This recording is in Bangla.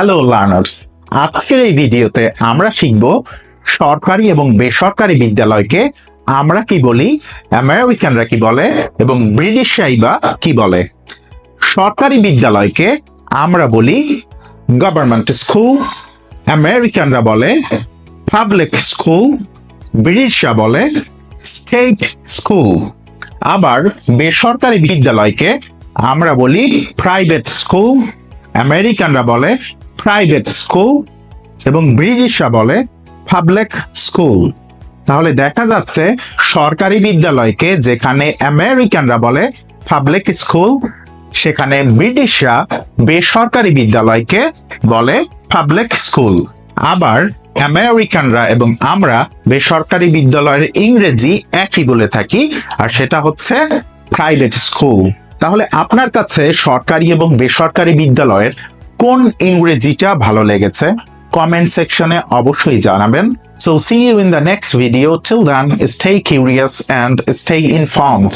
হ্যালো লার্নার্স আজকের এই ভিডিওতে আমরা শিখব সরকারি এবং বেসরকারি বিদ্যালয়কে আমরা কি বলি, আমেরিকানরা কি বলে এবং ব্রিটিশরাই বা কি বলে। সরকারি বিদ্যালয়কে আমরা বলি গভর্নমেন্ট স্কুল আমেরিকানরা বলে পাবলিক স্কুল ব্রিটিশরা বলে স্টেট স্কুল আবার বেসরকারি বিদ্যালয়কে আমরা বলি প্রাইভেট স্কুল আমেরিকানরা বলে প্রাইভেট স্কুল এবং ব্রিটিশরা বলে পাবলিক স্কুল তাহলে দেখা যাচ্ছে সরকারি বিদ্যালয়কে যেখানে আমেরিকানরা বলে পাবলিক স্কুল সেখানে ব্রিটিশরা বেসরকারি বিদ্যালয়কে বলে পাবলিক স্কুল আবার আমেরিকানরা এবং আমরা বেসরকারি বিদ্যালয়ের ইংরেজি একই বলে থাকি, আর সেটা হচ্ছে প্রাইভেট স্কুল তাহলে আপনার কাছে সরকারি এবং বেসরকারি বিদ্যালয়ের কোন ইংরেজিটা ভালো লেগেছে? কমেন্ট সেকশনে অবশ্যই জানাবেন। So see you in the next video till then stay curious and stay informed.